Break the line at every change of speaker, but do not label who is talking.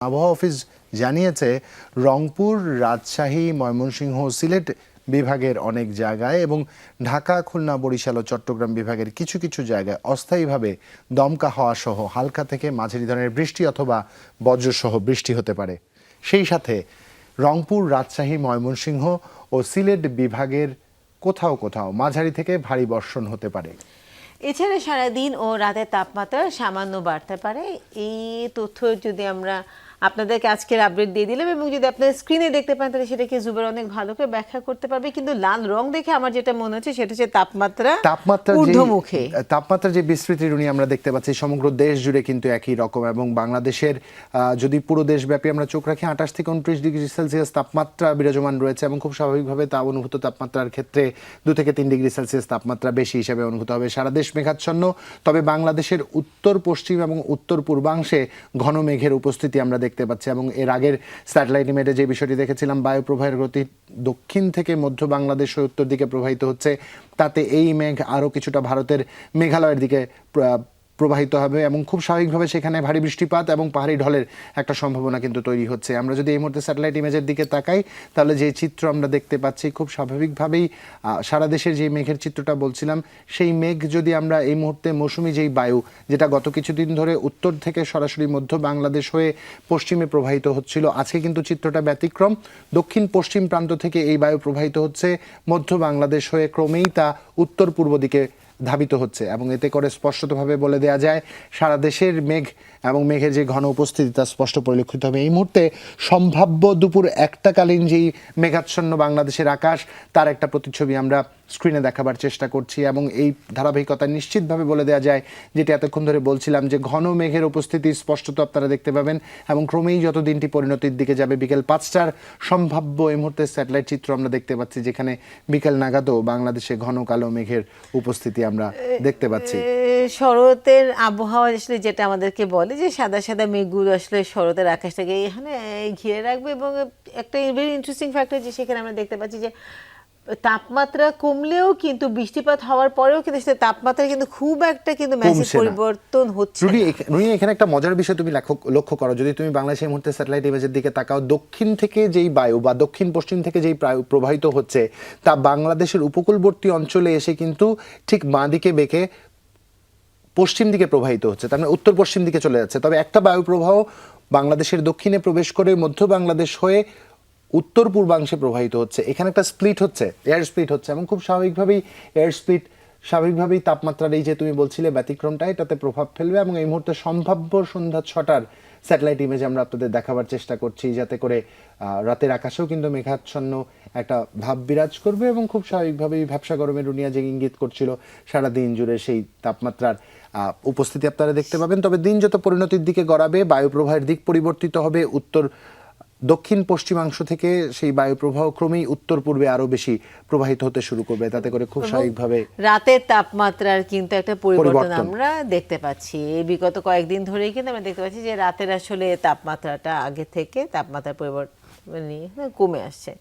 আবহাওয়া অফিস জানিয়েছে, রংপুর, রাজশাহী, ময়মনসিংহ সিলেট বিভাগের অনেক জায়গায় এবং ঢাকা, খুলনা, বরিশাল ও চট্টগ্রাম বিভাগের কিছু কিছু জায়গায় অস্থায়ীভাবে দমকা হওয়া সহ হালকা থেকে মাঝারি ধরনের বৃষ্টি অথবা বজ্রসহ বৃষ্টি হতে পারে। সেই সাথে রংপুর, রাজশাহী, ময়মনসিংহ ও সিলেট বিভাগের কোথাও কোথাও মাঝারি থেকে ভারী বর্ষণ হতে পারে।
এছাড়া সারাদিন ও রাতের তাপমাত্রা সামান্য বাড়তে পারে। এই তথ্য যদি আমরা আপনাদেরকে আজকের আপডেট দিয়ে দিলাম এবং যদি আপনার স্ক্রিনে দেখতে পান তাহলে সেটাকে জুবের অনেক ভালো করে ব্যাখ্যা করতে পারবে। কিন্তু লাল রং দেখে আমার যেটা মনে হচ্ছে সেটা হচ্ছে তাপমাত্রা
তাপমাত্রা
ঊর্ধ্বমুখে।
তাপমাত্রা যে বিস্তৃতি রুনি আমরা দেখতে পাচ্ছি সমগ্র দেশ জুড়ে কিন্তু একই রকম এবং বাংলাদেশের যদি পুরো দেশব্যাপী আমরা চোখ রাখি আঠাশ থেকে উনত্রিশ ডিগ্রি সেলসিয়াস তাপমাত্রা বিরাজমান রয়েছে এবং খুব স্বাভাবিকভাবে তা অনুভূত তাপমাত্রার ক্ষেত্রে দু থেকে তিন ডিগ্রি সেলসিয়াস তাপমাত্রা বেশি হিসেবে অনুভূত হবে। সারা দেশ মেঘাচ্ছন্ন তবে বাংলাদেশের উত্তর পশ্চিম এবং উত্তর পূর্বাংশে ঘন মেঘের উপস্থিতি আমরা দেখতে পাচ্ছি এবং এর আগের স্যাটেলাইট ইমেজে যে বিষয়টি দেখেছিলাম বায়ু প্রবাহের গতি দক্ষিণ থেকে মধ্য বাংলাদেশ উত্তর দিকে প্রবাহিত হচ্ছে, তাতে এই মেঘ আরও কিছুটা ভারতের মেঘালয়ের দিকে প্রবাহিত হবে এবং খুব স্বাভাবিকভাবে সেখানে ভারী বৃষ্টিপাত এবং পাহাড়ি ঢলের একটা সম্ভাবনা কিন্তু তৈরি হচ্ছে। আমরা যদি এই মুহূর্তে স্যাটেলাইট ইমেজের দিকে তাকাই, তাহলে যে চিত্র আমরা দেখতে পাচ্ছি খুব স্বাভাবিকভাবেই সারা দেশের যে মেঘের চিত্রটা বলছিলাম, সেই মেঘ যদি আমরা এই মুহূর্তে মৌসুমি যেই বায়ু, যেটা গত কিছুদিন ধরে উত্তর থেকে সরাসরি মধ্য বাংলাদেশ হয়ে পশ্চিমে প্রবাহিত হচ্ছিল, আজকে কিন্তু চিত্রটা ব্যতিক্রম। দক্ষিণ পশ্চিম প্রান্ত থেকে এই বায়ু প্রবাহিত হচ্ছে, মধ্য বাংলাদেশ হয়ে ক্রমেই তা উত্তর পূর্ব দিকে ধাবিত হচ্ছে এবং এতে করে স্পষ্টতভাবে বলে দেওয়া যায়, সারা দেশের মেঘ এবং মেঘের যে ঘন উপস্থিতি তা স্পষ্ট পরিলক্ষিত হবে। এই মুহূর্তে সম্ভাব্য দুপুর একটাকালীন যেই মেঘাচ্ছন্ন বাংলাদেশের আকাশ, তার একটা প্রতিচ্ছবি আমরা স্ক্রিনে দেখাবার চেষ্টা করছি এবং এই ধারাবাহিকতা নিশ্চিতভাবে বলে দেওয়া যায়, যেটা এতক্ষণ ধরে বলছিলাম যে ঘন মেঘের উপস্থিতি স্পষ্টত আপনারা দেখতে পাবেন এবং ক্রমেই যত দিনটি পরিণতির দিকে যাবে, বিকেল পাঁচটার সম্ভাব্য এই মুহূর্তে স্যাটেলাইট চিত্র আমরা দেখতে পাচ্ছি, যেখানে বিকেল নাগাদও বাংলাদেশে ঘন কালো মেঘের উপস্থিতি আমরা দেখতে পাচ্ছি।
শরতের আবহাওয়া আসলে যেটা আমাদেরকে বলে যে সাদা সাদা মেঘগুলো আসলে শরতের আকাশটাকে এখানে ঘিরে রাখবে এবং একটা ভেরি ইন্টারেস্টিং ফ্যাক্টর যে সেখানে আমরা দেখতে পাচ্ছি যে তাপমাত্রা কমলেও কিন্তু বৃষ্টিপাত হওয়ার পরেও কিন্তু সে তাপমাত্রা কিন্তু খুব একটা কিন্তু ম্যাসিভ পরিবর্তন হচ্ছে
রুনি এখানে একটা মজার বিষয় তুমি লক্ষ্য- করো যদি তুমি বাংলাদেশের এই মুহূর্তে স্যাটেলাইট ইমেজের দিকে তাকাও দক্ষিণ থেকে যেই বায়ু বা দক্ষিণ পশ্চিম থেকে যেই বায়ু প্রবাহিত হচ্ছে তা বাংলাদেশের উপকূলবর্তী অঞ্চলে এসে কিন্তু ঠিক বাঁ দিকে বেঁকে পশ্চিম দিকে প্রবাহিত হচ্ছে তার মানে উত্তর পশ্চিম দিকে চলে যাচ্ছে। তবে একটা বায়ু প্রবাহ বাংলাদেশের দক্ষিণে প্রবেশ করে মধ্য বাংলাদেশ হয়ে উত্তর পূর্বাংশে প্রবাহিত হচ্ছে। এখানে একটা স্প্লিট হচ্ছে এয়ার স্প্লিট হচ্ছে এবং খুব স্বাভাবিকভাবেই এয়ার স্প্লিট স্বাভাবিকভাবেই তাপমাত্রার এই যে তুমি বলছিলে ব্যতিক্রমটা, এটাতে প্রভাব ফেলবে এবং এই মুহূর্তে সম্ভাব্য সন্ধ্যা ছটার স্যাটেলাইট ইমেজ আমরা আপনাদের দেখাবার চেষ্টা করছি, যাতে করে রাতের আকাশেও কিন্তু মেঘাচ্ছন্ন একটা ভাব বিরাজ করবে এবং খুব স্বাভাবিকভাবেই ভ্যাবসা গরমের দুনিয়া যে ইঙ্গিত করছিল, সারা দিন জুড়ে সেই তাপমাত্রার উপস্থিতি আপনারা দেখতে পাবেন। তবে দিন যত পরিণতির দিকে গড়াবে বায়ু প্রবাহের দিক পরিবর্তিত হবে, উত্তর দক্ষিণ পশ্চিমাংশ থেকে সেই বায়ু প্রবাহ ক্রমেই উত্তর পূর্বে আরও বেশি প্রবাহিত হতে শুরু করবে। তাতে করে খুব স্বাভাবিকভাবে
রাতের তাপমাত্রার কিন্তু একটা
পরিবর্তন।
আমরা দেখতে পাচ্ছি। এই বিগত কয়েকদিন ধরেই কিন্তু আমরা দেখতে পাচ্ছি যে রাতের আসলে তাপমাত্রাটা আগে থেকে তাপমাত্রার পরিবর্তন মানে কমে আসছে।